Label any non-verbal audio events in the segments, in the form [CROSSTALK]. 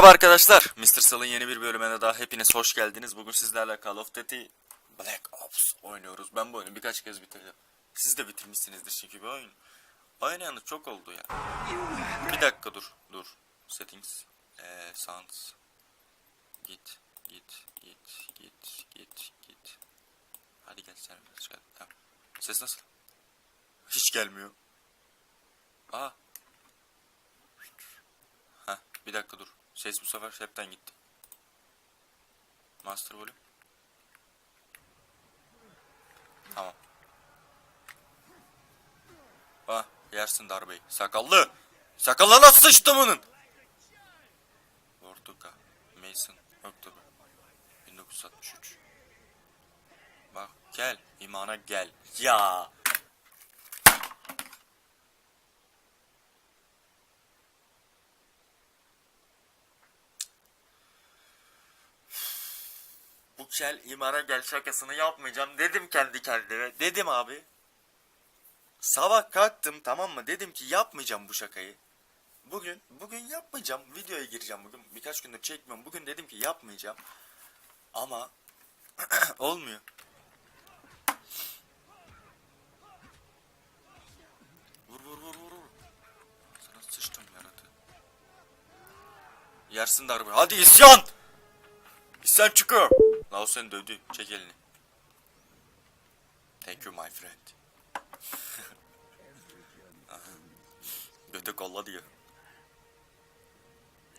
Merhaba arkadaşlar. Mr. Sal'ın yeni bir bölümüne daha hepiniz hoş geldiniz. Bugün sizlerle Call of Duty Black Ops oynuyoruz. Ben bu oyunu birkaç kez bitirdim. Siz de bitirmişsinizdir çünkü bu oyun. Oynayanı çok oldu ya. Bir dakika dur. Dur. Settings. Eee sounds. Git. Git. Git. Git. Git. Git. Hadi gel sen. Tamam. Ses nasıl? Hiç gelmiyor. Aa. Heh, bir dakika dur. Ses bu sefer hepten gitti. Master volume. Tamam. Ah, yersin darbeyi. Sakallı. Sakallı nasıl sıçtı bunun? Ortuka. Mason. Oktober. 1963. Bak gel. imana gel. Ya. Bu kel imana gel şakasını yapmayacağım dedim kendi kendime. Dedim abi. Sabah kalktım tamam mı? Dedim ki yapmayacağım bu şakayı. Bugün bugün yapmayacağım. Videoya gireceğim bugün. Birkaç gündür çekmiyorum. Bugün dedim ki yapmayacağım. Ama [CLEARS THROAT] olmuyor. Vur vur vur vur. Sana sıçtım yaratı. Yersin darbe. Hadi isyan! İsyan çıkıyor. Lao sen dövdü. Çek elini. Thank you my friend. [LAUGHS] Göte kolla diyor.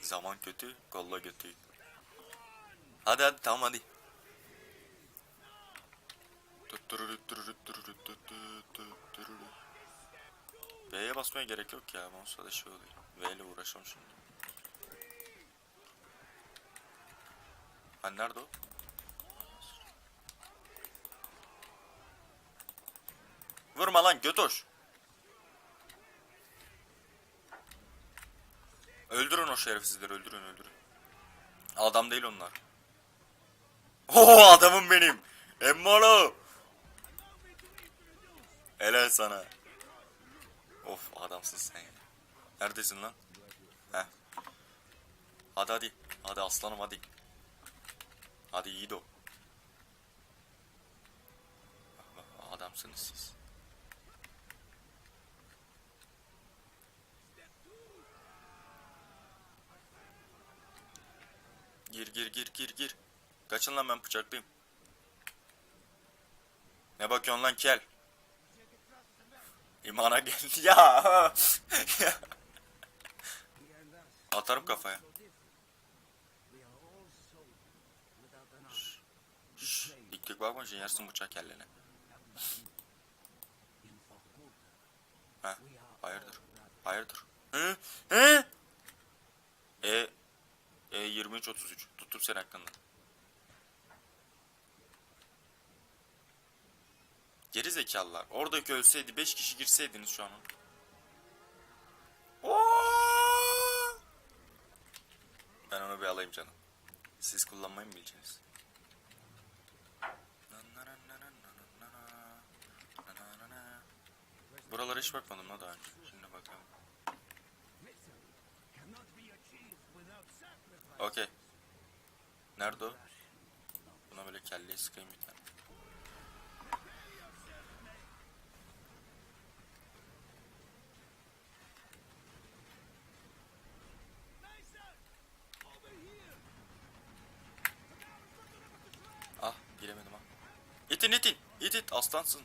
Zaman kötü, kolla kötü. Hadi hadi tamam hadi. B'ye basmaya gerek yok ya. Mouse'da da şey oluyor. V ile uğraşalım şimdi. Ha nerede o? Vurma lan götoş. Öldürün o şerefsizleri öldürün öldürün. Adam değil onlar. Oo adamım benim. Emmolo. Helal sana. Of adamsın sen ya. Neredesin lan? Heh. Hadi hadi. Hadi aslanım hadi. Hadi Yiğido. Adamsınız siz. Gir gir gir gir gir. Kaçın lan ben bıçaklıyım. Ne bakıyorsun lan kel? İmana geldi [LAUGHS] ya. Atarım kafaya. Şşş, dik dik bakma şimdi yersin bıçak kellene. Ha, hayırdır? Hayırdır? Hı? Hı? E, e 23 33 tuttum seni hakkında. Geri zekalılar. Oradaki ölseydi 5 kişi girseydiniz şu an. Ben onu bir alayım canım. Siz kullanmayı mı bileceksiniz? Buralara hiç bakmadım daha önce. Şimdi bakalım. Okey. Nerede o? Buna böyle kelleyi sıkayım bir tane. Ah giremedim ha. İtin itin. İt it aslansın.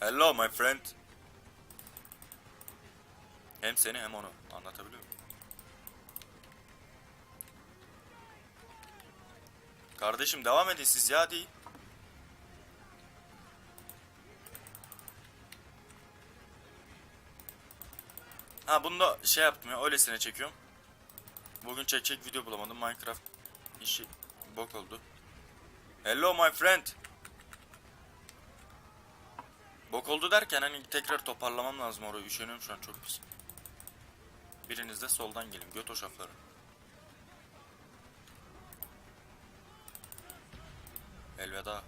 Hello my friend. Hem seni hem onu anlatabiliyor muyum? Kardeşim devam edin siz ya hadi. Ha bunu da şey yaptım ya öylesine çekiyorum. Bugün çekecek video bulamadım Minecraft işi bok oldu. Hello my friend. Bok oldu derken hani tekrar toparlamam lazım orayı. Üşeniyorum şu an çok pis. Biriniz de soldan gelin. Göt o şafları. Elveda.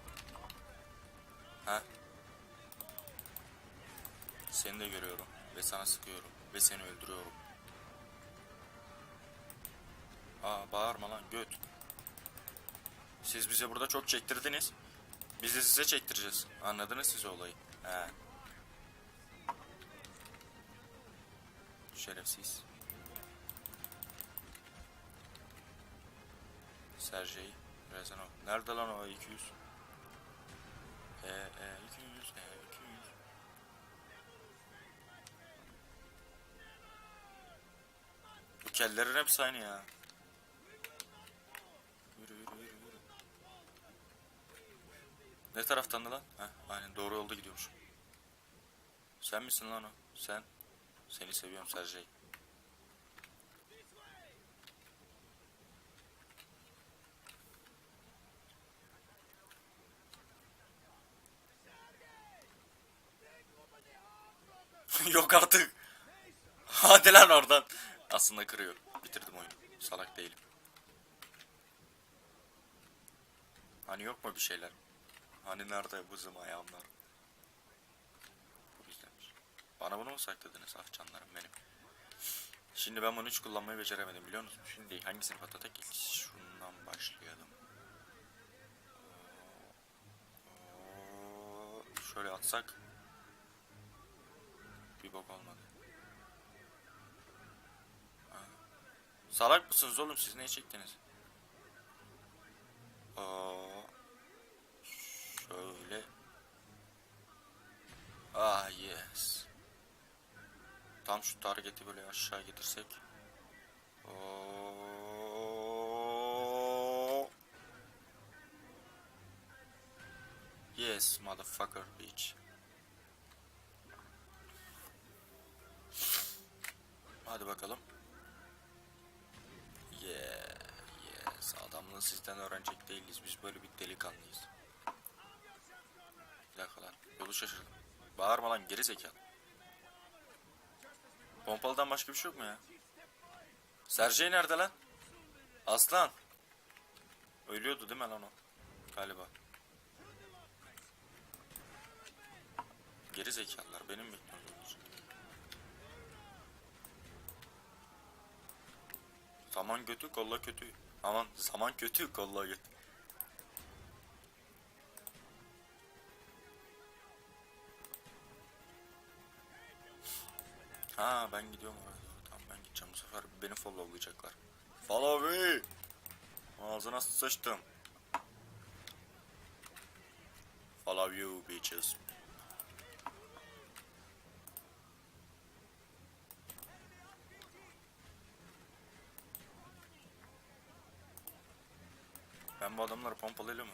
Ha? Seni de görüyorum ve sana sıkıyorum. ve seni öldürüyorum. Aa bağırma lan göt. Siz bize burada çok çektirdiniz. Biz de size çektireceğiz. Anladınız siz olayı. He. Şerefsiz. Sergey Rezanov. Nerede lan o 200? E, e 200, e 200. Bu kellerin hepsi aynı ya. Yürü yürü yürü yürü. Ne taraftan lan? Heh, aynen doğru yolda gidiyormuş. Sen misin lan o? Sen. Seni seviyorum Sergey. [LAUGHS] Yok artık. Hadi lan oradan. Aslında kırıyor. Bitirdim oyunu. Salak değilim. Hani yok mu bir şeyler? Hani nerede ayağımlar? Bu bizdenmiş. Bana bunu mu sakladınız ah canlarım benim? Şimdi ben bunu hiç kullanmayı beceremedim biliyor musun? Şimdi hangisini patlatak? İlk şundan başlayalım. Şöyle atsak. Bir bok olmadı. Salak mısınız oğlum siz ne çektiniz? Aa, şöyle. Ah yes. Tam şu targeti böyle aşağı getirsek. Oo. Yes, motherfucker bitch. Bakalım. Yeah, yes. Adamlığı sizden öğrenecek değiliz. Biz böyle bir delikanlıyız. Bir dakika lan. Yolu şaşırdım. Bağırma lan geri zekalı. Pompalıdan başka bir şey yok mu ya? Sergey nerede lan? Aslan. Ölüyordu değil mi lan o? Galiba. Geri zekalılar benim bekliyorsunuz. Zaman kötü, kolla kötü. Aman zaman kötü, kolla kötü. Ha ben gidiyorum oraya. Tamam ben gideceğim bu sefer beni followlayacaklar. Follow me. Ağzına sıçtım. Follow you bitches. Bu adamları pompalıyla mı?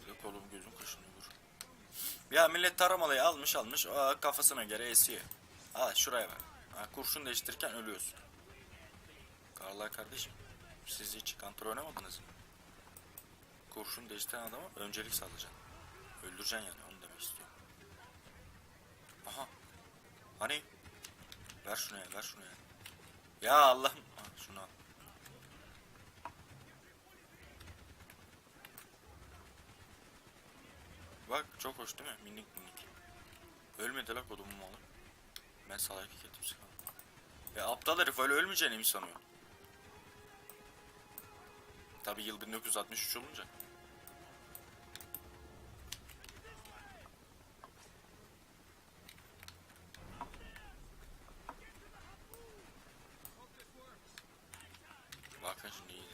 Bir de kolum gözüm kaşınıyor. Ya millet taramalayı almış almış aa, kafasına göre esiyor. Al şuraya bak. Ha, kurşun değiştirirken ölüyorsun. Karlar kardeşim siz hiç kontrol oynamadınız mı? Kurşun değiştiren adama öncelik sağlayacaksın. Öldüreceksin yani onu demek istiyorum. Aha. Hani? Ver şunu ya ver şunu ya. Ya Allah'ım. Ha, şunu al. Bak çok hoş değil mi? Minik minik. Ölmedi la kodumun malı. Ben salak ettim sana. Ya aptal herif öyle ölmeyeceğini mi sanıyor? Tabi yıl 1963 olunca. Bakın şimdi iyi.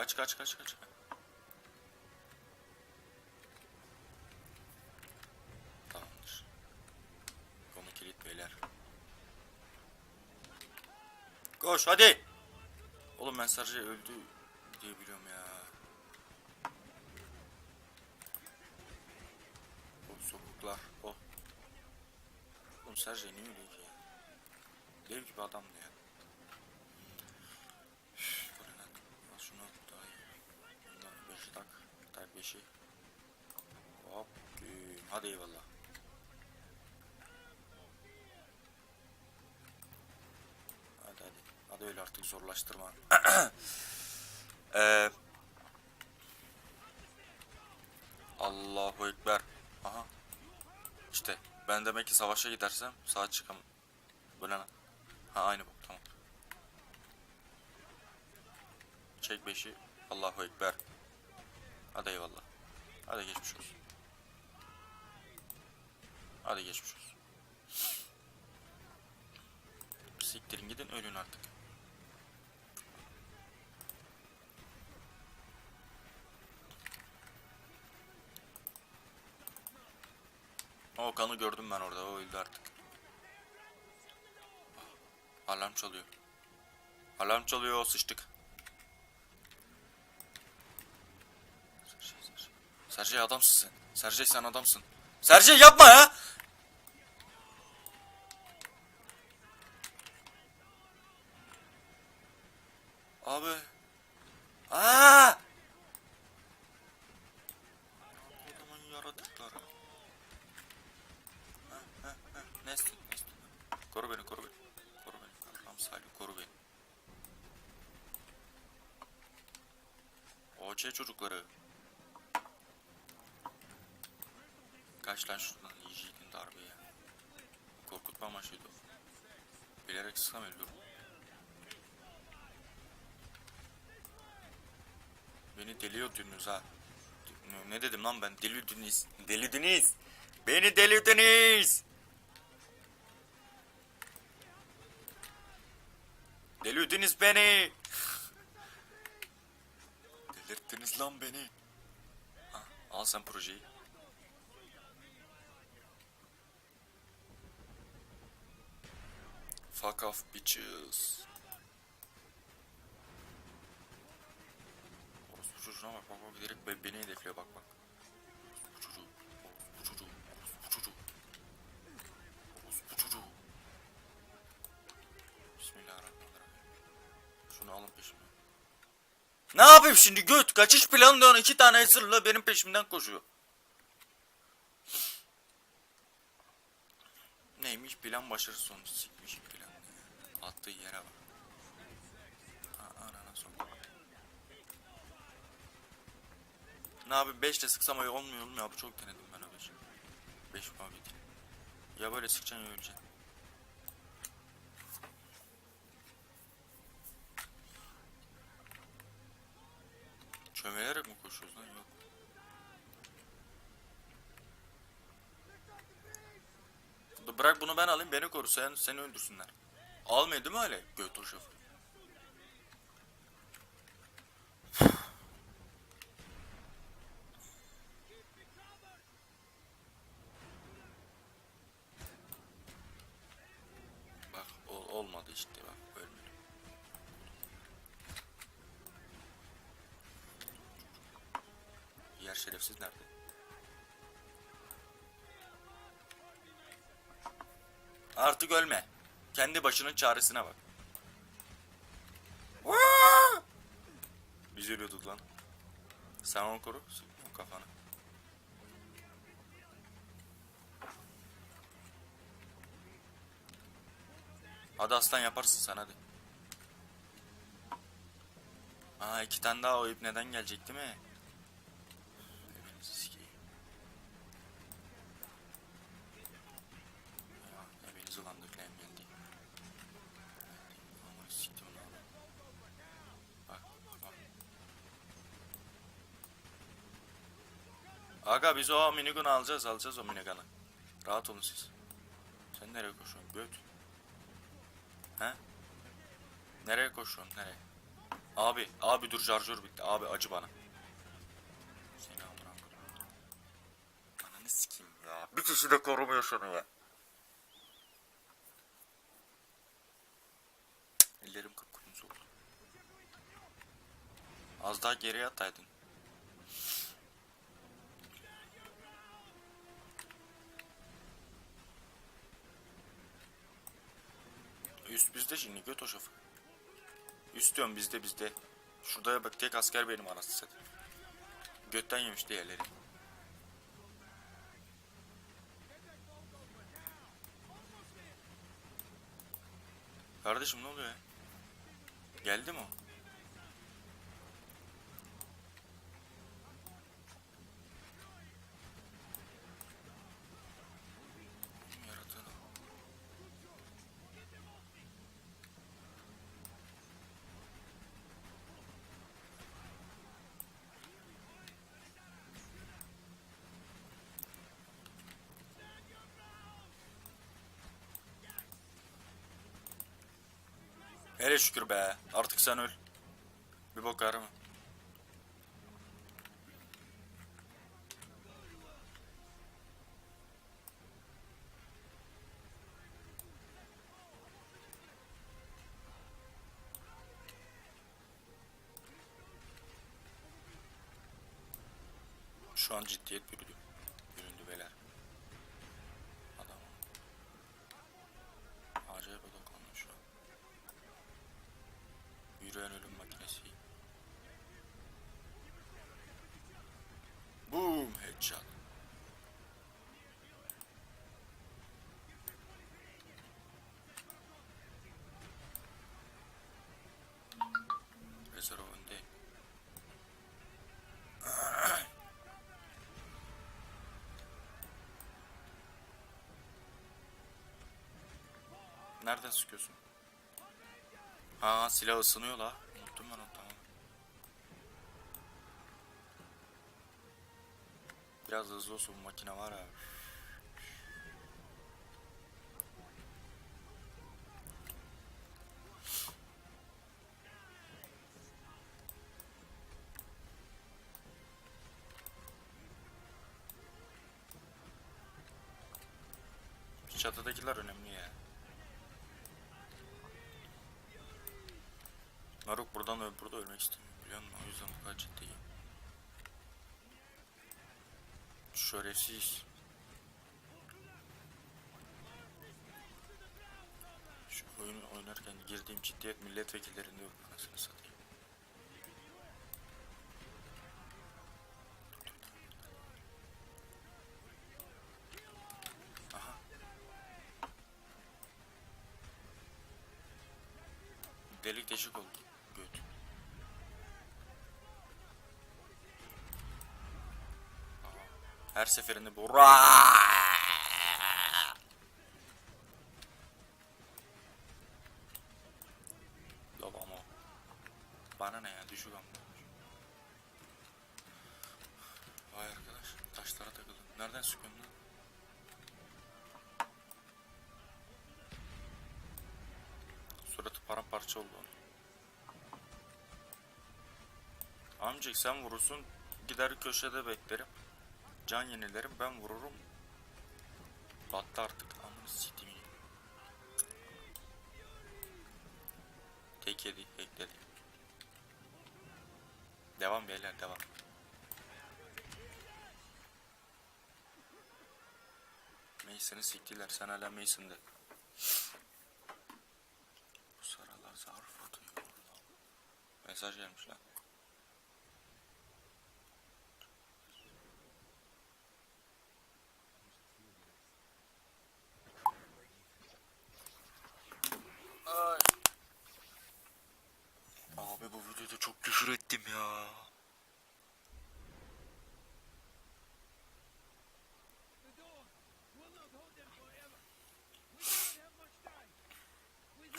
Kaç kaç kaç kaç. Tamamdır. Konu kilit beyler. Koş hadi. Oğlum ben sadece öldü diye biliyorum ya. O sokuklar. O. Oğlum Sergey ne öyle ki? Dev gibi adamdı ya. 2. Hop düğüm. Hadi eyvallah. Hadi hadi. Hadi öyle artık zorlaştırma. [CLEARS THROAT] ee, Allahu Ekber. Aha. İşte ben demek ki savaşa gidersem sağ çıkam. Böyle ha aynı bu tamam. Çek beşi. Allahu Ekber. Hadi eyvallah. Hadi geçmiş olsun. Hadi geçmiş olsun. Siktirin gidin ölün artık. O kanı gördüm ben orada. O öldü artık. Alarm çalıyor. Alarm çalıyor. Sıçtık. Sergey, Sergey. Sergey adamsın sen. Sergey sen adamsın. Sergey yapma ya. Abi. Aa! Adamın yaratıkları. Nesli, Nesli. Koru beni, koru beni. Koru beni. Allah'ım salih, koru beni. OC çocukları. Kaç lan şuradan yiyeceydin darbe ya. Korkutma amaçlıydı o. Bilerek sıksam öldürürüm. Beni deliyordunuz ha. Ne- dedim lan ben? Deliyordunuz. Deliyordunuz. Beni deliyordunuz. Deliyordunuz beni. [LAUGHS] Delirttiniz lan beni. Ha, al sen projeyi. Fuck off bitches. Orospu çocuğuna bak bak bak direkt be- beni hedefliyor bak bak. Orospu çocuğu. Peşime. Ne yapayım şimdi göt? Kaçış planı diyorsun iki tane zırhla benim peşimden koşuyor. Neymiş plan başarısı sonucu sikmiş plan. Attığı yere bak. Anana sok. Ne abi 5 ile sıksam olmuyor olmuyor abi çok denedim ben o 5. 5 abi değil. Ya böyle sıkacaksın ya öleceksin. Çömelerek mi koşuyoruz lan yok. Bırak bunu ben alayım beni koru sen seni öldürsünler. Almıyor değil mi öyle? Göt [SIGHS] o şoför. Bak ol- olmadı işte bak ölmedim. Diğer şerefsiz nerede? Artık ölme. Kendi başının çaresine bak. Biz ölüyorduk lan. Sen onu koru. Sıkma kafanı. Hadi aslan yaparsın sen hadi. Aa iki tane daha o ip neden gelecek değil mi? Hepinizi sikeyim. Ya, Hepinizi landıklayayım geldi. Ama siktim lan. Bak bak. Aga biz o minigun'u alacağız alacağız o minigun'u. Rahat olun siz. Sen nereye koşuyorsun göt? He? Nereye koşuyorsun nereye? Abi abi dur şarjör bitti abi acı bana. Seni amına. Ananı sikeyim ya. Bir kişi de korumuyor şunu ya. Ellerim kıpkırmızı oldu. Az daha geriye ataydın. Üst bizde şimdi göt şoför. Üst diyorum bizde bizde. Şurada bak tek asker benim anasını satayım. Götten yemiş diğerleri. Kardeşim ne oluyor ya? Geldi mi o? Hele şükür be. Artık sen öl. Bir bok arama. Şu an ciddiyet bürüdü. Büründü beyler. Adam. Acayip odaklandım şu an. Yürüyen ölüm makinesi. Önde. Nereden sıkıyorsun? Ha silah ısınıyor la. Unuttum ben onu tamam. Biraz hızlı olsun bu makine var abi. Çatıdakiler önemli ya. Naruk buradan öl burada ölmek istemiyor biliyor musun? O yüzden bu kadar ciddiyim. Şerefsiz. Şu oyunu oynarken girdiğim ciddiyet milletvekillerinde yok anasını satayım. Aha. Delik deşik oldu. Göt. Her seferinde bu Yok ama. Bana ne ya düşük ama. Vay arkadaş taşlara takıldım. Nereden sıkıyorsun lan? Suratı paramparça oldu onun. Amcık sen vurursun gider köşede beklerim. Can yenilerim ben vururum. Battı artık amını siktiğimi. Tek yedi ekledi. Devam beyler devam. Mason'ı siktiler sen hala Mason'de. Bu sıralar zarf atıyor. Mesaj gelmiş lan. Ay. Abi bu videoda çok küfür ettim ya.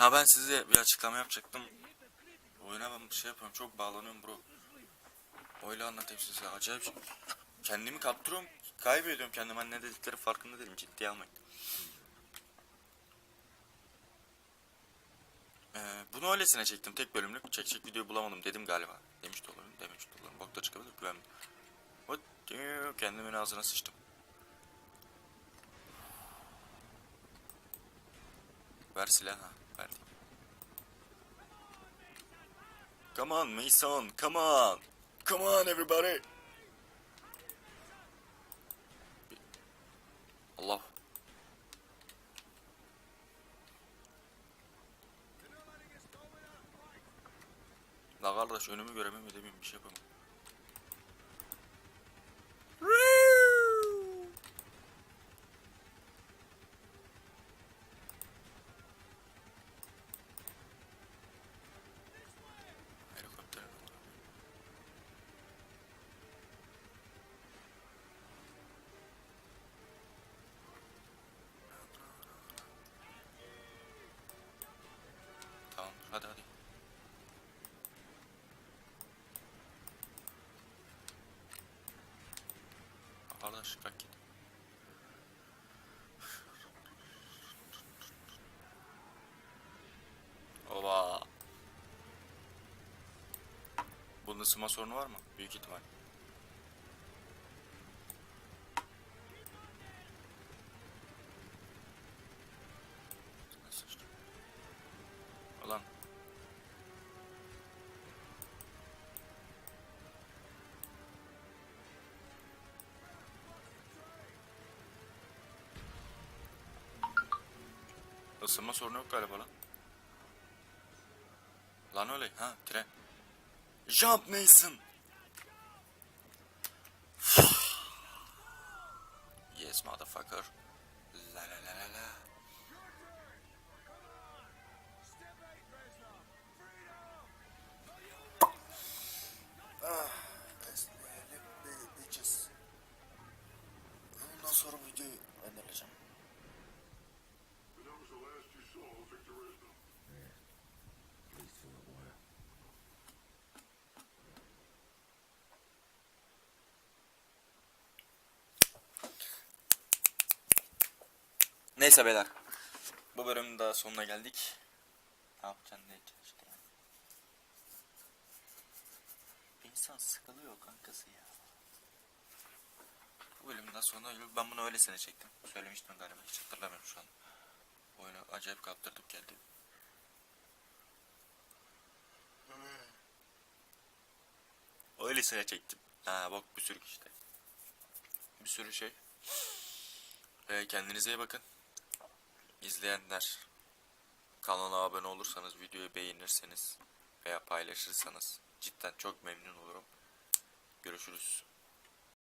Ha ben size bir açıklama yapacaktım. Oyuna ben bir şey yapıyorum çok bağlanıyorum bro. Öyle anlatayım size acayip şey. Kendimi kaptırıyorum kaybediyorum kendimi hani ne dedikleri farkında değilim ciddiye almayın. Ee, bunu öylesine çektim tek bölümlük çekecek video bulamadım dedim galiba. Demiş de olabilirim demiş de olabilirim. Bok da çıkabilir güvenmiyorum. What? Kendimin ağzına sıçtım. Ver. Verdim. Come on Mason, come on. Come on everybody. Allah. La kardeş önümü göremem edemiyorum bir şey yapamam. Arkadaş kalk git. Ova. Bunda sıma sorunu var mı? Büyük ihtimal. Isınma sorunu yok galiba lan. Lan öyle ha tren. Jump Mason. [SIGHS] yes motherfucker. La la la la la. Neyse beyler. Bu bölümün daha sonuna geldik. Ne yapacaksın ne edeceksin işte yani. Bir insan sıkılıyor kankası ya. Bu bölümün daha sonuna geldik. Ben bunu öylesine çektim. Söylemiştim galiba. Hiç hatırlamıyorum şu an. Oyunu acayip kaptırdık geldi. Öylesine çektim. Ha bak bir sürü işte. Bir sürü şey. Ee, kendinize iyi bakın. İzleyenler kanala abone olursanız, videoyu beğenirseniz veya paylaşırsanız cidden çok memnun olurum. Görüşürüz.